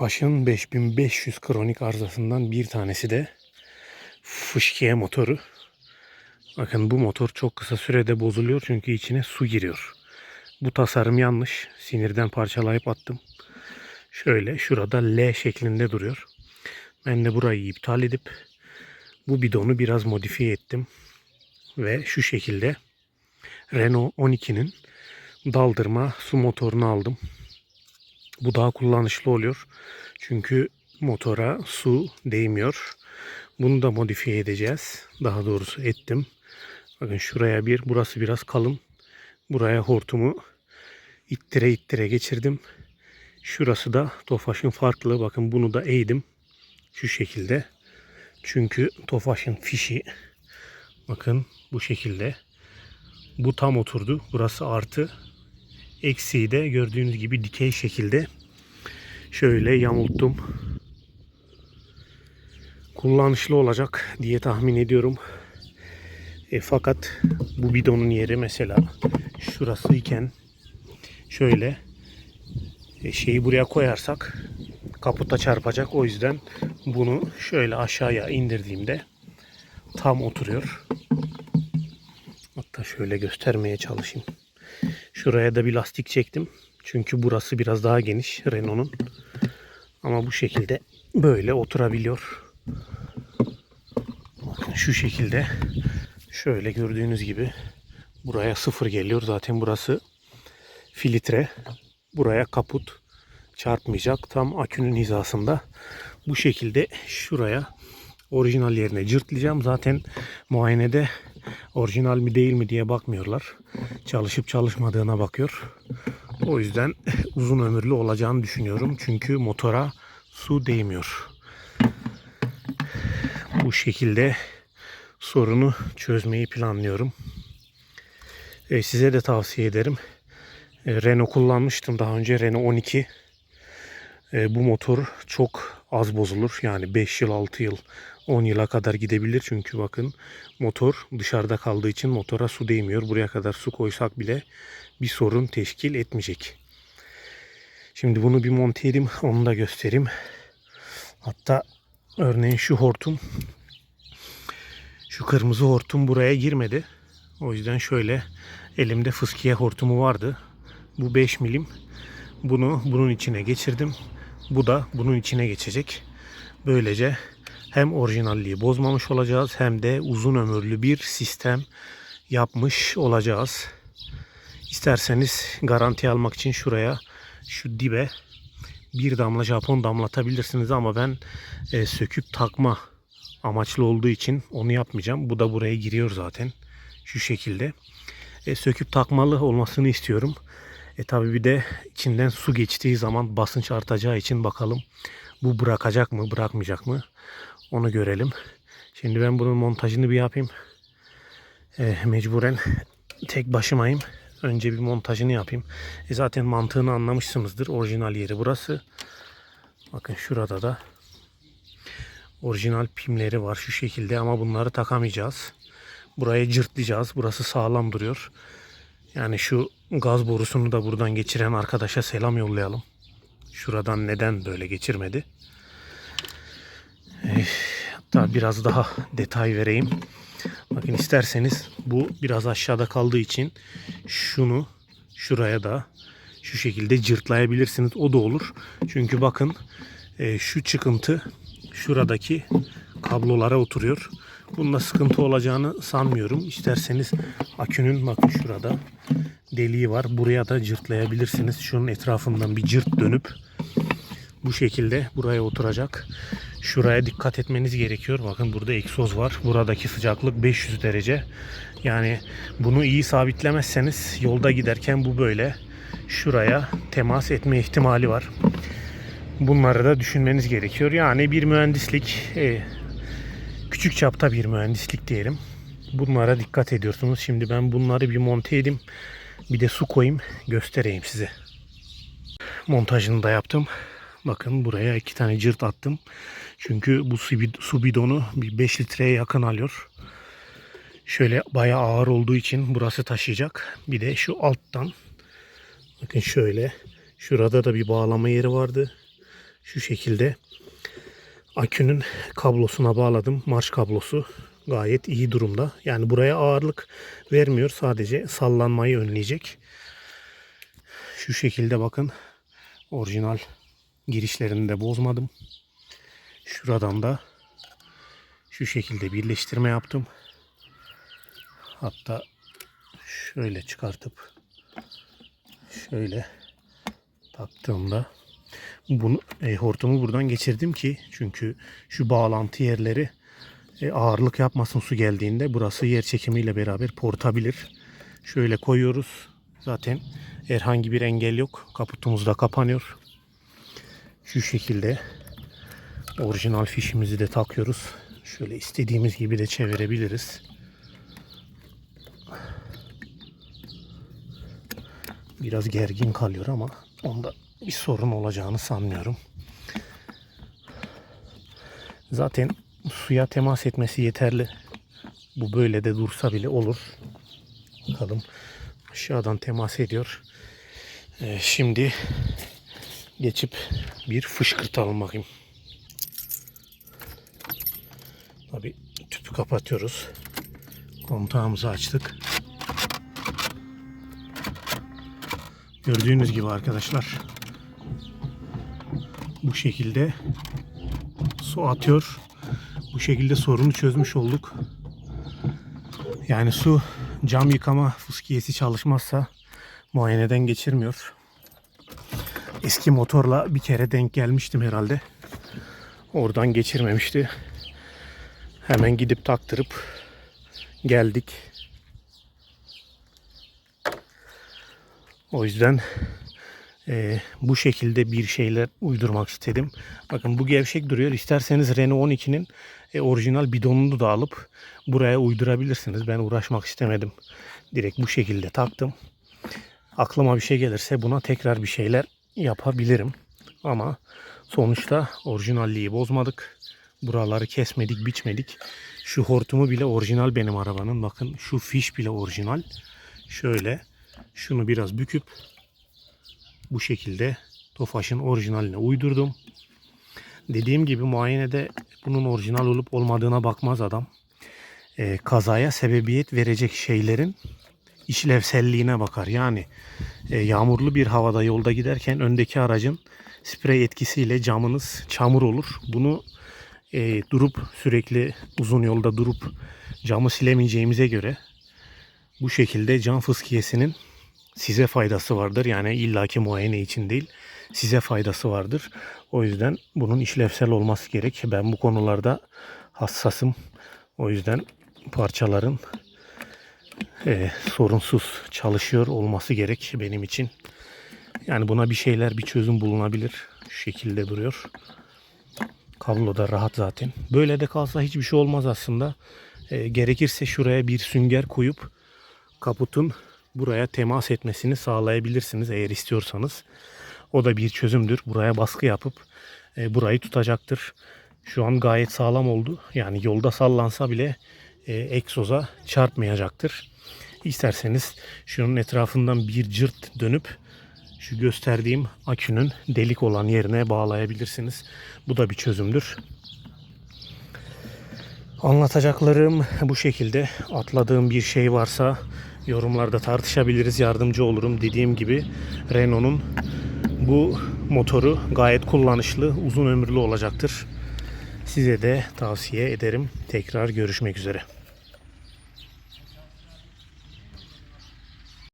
Tofaş'ın 5500 kronik arızasından bir tanesi de fışkiye motoru. Bakın bu motor çok kısa sürede bozuluyor çünkü içine su giriyor. Bu tasarım yanlış. Sinirden parçalayıp attım. Şöyle şurada L şeklinde duruyor. Ben de burayı iptal edip bu bidonu biraz modifiye ettim. Ve şu şekilde Renault 12'nin daldırma su motorunu aldım. Bu daha kullanışlı oluyor. Çünkü motora su değmiyor. Bunu da modifiye edeceğiz. Daha doğrusu ettim. Bakın şuraya bir, burası biraz kalın. Buraya hortumu ittire ittire geçirdim. Şurası da Tofaş'ın farklı. Bakın bunu da eğdim. Şu şekilde. Çünkü Tofaş'ın fişi bakın bu şekilde. Bu tam oturdu. Burası artı. Eksiği de gördüğünüz gibi dikey şekilde şöyle yamulttum. Kullanışlı olacak diye tahmin ediyorum. E, fakat bu bidonun yeri mesela şurası iken şöyle e, şeyi buraya koyarsak kaputa çarpacak. O yüzden bunu şöyle aşağıya indirdiğimde tam oturuyor. Hatta şöyle göstermeye çalışayım. Şuraya da bir lastik çektim. Çünkü burası biraz daha geniş Renault'un. Ama bu şekilde böyle oturabiliyor. Bakın şu şekilde şöyle gördüğünüz gibi buraya sıfır geliyor. Zaten burası filtre. Buraya kaput çarpmayacak. Tam akünün hizasında. Bu şekilde şuraya orijinal yerine cırtlayacağım. Zaten muayenede orijinal mi değil mi diye bakmıyorlar. Çalışıp çalışmadığına bakıyor. O yüzden uzun ömürlü olacağını düşünüyorum. Çünkü motora su değmiyor. Bu şekilde sorunu çözmeyi planlıyorum. E, size de tavsiye ederim. E, Renault kullanmıştım daha önce. Renault 12. E, bu motor çok az bozulur. Yani 5 yıl, 6 yıl, 10 yıla kadar gidebilir. Çünkü bakın motor dışarıda kaldığı için motora su değmiyor. Buraya kadar su koysak bile bir sorun teşkil etmeyecek. Şimdi bunu bir monte edeyim. Onu da göstereyim. Hatta örneğin şu hortum şu kırmızı hortum buraya girmedi. O yüzden şöyle elimde fıskiye hortumu vardı. Bu 5 milim. Bunu bunun içine geçirdim. Bu da bunun içine geçecek. Böylece hem orijinalliği bozmamış olacağız hem de uzun ömürlü bir sistem yapmış olacağız. İsterseniz garanti almak için şuraya şu dibe bir damla Japon damlatabilirsiniz ama ben e, söküp takma amaçlı olduğu için onu yapmayacağım. Bu da buraya giriyor zaten. Şu şekilde. E, söküp takmalı olmasını istiyorum. E tabi bir de içinden su geçtiği zaman basınç artacağı için bakalım bu bırakacak mı bırakmayacak mı onu görelim. Şimdi ben bunun montajını bir yapayım. E, mecburen tek başımayım. Önce bir montajını yapayım. E zaten mantığını anlamışsınızdır. Orijinal yeri burası. Bakın şurada da orijinal pimleri var şu şekilde ama bunları takamayacağız. Buraya cırtlayacağız. Burası sağlam duruyor. Yani şu gaz borusunu da buradan geçiren arkadaşa selam yollayalım. Şuradan neden böyle geçirmedi? Eh, hatta biraz daha detay vereyim. Bakın isterseniz bu biraz aşağıda kaldığı için şunu şuraya da şu şekilde cırtlayabilirsiniz. O da olur. Çünkü bakın e, şu çıkıntı şuradaki kablolara oturuyor. Bunda sıkıntı olacağını sanmıyorum. İsterseniz akünün bakın şurada deliği var. Buraya da cırtlayabilirsiniz. Şunun etrafından bir cırt dönüp bu şekilde buraya oturacak. Şuraya dikkat etmeniz gerekiyor. Bakın burada egzoz var. Buradaki sıcaklık 500 derece. Yani bunu iyi sabitlemezseniz yolda giderken bu böyle şuraya temas etme ihtimali var. Bunları da düşünmeniz gerekiyor. Yani bir mühendislik e, küçük çapta bir mühendislik diyelim. Bunlara dikkat ediyorsunuz. Şimdi ben bunları bir monte edeyim. Bir de su koyayım göstereyim size. Montajını da yaptım. Bakın buraya iki tane cırt attım. Çünkü bu su bid- su bidonu bir 5 litreye yakın alıyor. Şöyle bayağı ağır olduğu için burası taşıyacak. Bir de şu alttan bakın şöyle şurada da bir bağlama yeri vardı. Şu şekilde akünün kablosuna bağladım. Marş kablosu gayet iyi durumda. Yani buraya ağırlık vermiyor. Sadece sallanmayı önleyecek. Şu şekilde bakın. Orijinal girişlerini de bozmadım. Şuradan da şu şekilde birleştirme yaptım. Hatta şöyle çıkartıp şöyle taktığımda bunu e, hortumu buradan geçirdim ki çünkü şu bağlantı yerleri e, ağırlık yapmasın su geldiğinde burası yer çekimiyle beraber portabilir. Şöyle koyuyoruz. Zaten herhangi bir engel yok. Kaputumuz da kapanıyor. Şu şekilde orijinal fişimizi de takıyoruz. Şöyle istediğimiz gibi de çevirebiliriz. Biraz gergin kalıyor ama onda bir sorun olacağını sanmıyorum. Zaten suya temas etmesi yeterli. Bu böyle de dursa bile olur. Bakalım aşağıdan temas ediyor. Ee, şimdi geçip bir fışkırtalım bakayım. Tabi tüpü kapatıyoruz. Kontağımızı açtık. Gördüğünüz gibi arkadaşlar bu şekilde su atıyor. Bu şekilde sorunu çözmüş olduk. Yani su cam yıkama fıskiyesi çalışmazsa muayeneden geçirmiyor. Eski motorla bir kere denk gelmiştim herhalde. Oradan geçirmemişti. Hemen gidip taktırıp geldik. O yüzden e, bu şekilde bir şeyler uydurmak istedim. Bakın bu gevşek duruyor. İsterseniz Renault 12'nin e, orijinal bidonunu da alıp buraya uydurabilirsiniz. Ben uğraşmak istemedim. Direkt bu şekilde taktım. Aklıma bir şey gelirse buna tekrar bir şeyler yapabilirim. Ama sonuçta orijinalliği bozmadık. Buraları kesmedik, biçmedik. Şu hortumu bile orijinal benim arabanın. Bakın şu fiş bile orijinal. Şöyle şunu biraz büküp bu şekilde Tofaş'ın orijinaline uydurdum. Dediğim gibi muayenede bunun orijinal olup olmadığına bakmaz adam. Ee, kazaya sebebiyet verecek şeylerin işlevselliğine bakar. Yani e, yağmurlu bir havada yolda giderken öndeki aracın sprey etkisiyle camınız çamur olur. Bunu e, durup sürekli uzun yolda durup camı silemeyeceğimize göre bu şekilde cam fıskiyesinin size faydası vardır. Yani illaki muayene için değil size faydası vardır. O yüzden bunun işlevsel olması gerek. Ben bu konularda hassasım. O yüzden parçaların e, sorunsuz çalışıyor olması gerek benim için. Yani buna bir şeyler bir çözüm bulunabilir. Şu şekilde duruyor. Kablo da rahat zaten. Böyle de kalsa hiçbir şey olmaz aslında. E, gerekirse şuraya bir sünger koyup kaputun buraya temas etmesini sağlayabilirsiniz eğer istiyorsanız. O da bir çözümdür. Buraya baskı yapıp e, burayı tutacaktır. Şu an gayet sağlam oldu. Yani yolda sallansa bile e, egzoza çarpmayacaktır. İsterseniz şunun etrafından bir cırt dönüp şu gösterdiğim akünün delik olan yerine bağlayabilirsiniz. Bu da bir çözümdür. Anlatacaklarım bu şekilde. Atladığım bir şey varsa yorumlarda tartışabiliriz. Yardımcı olurum. Dediğim gibi Renault'un bu motoru gayet kullanışlı, uzun ömürlü olacaktır. Size de tavsiye ederim. Tekrar görüşmek üzere.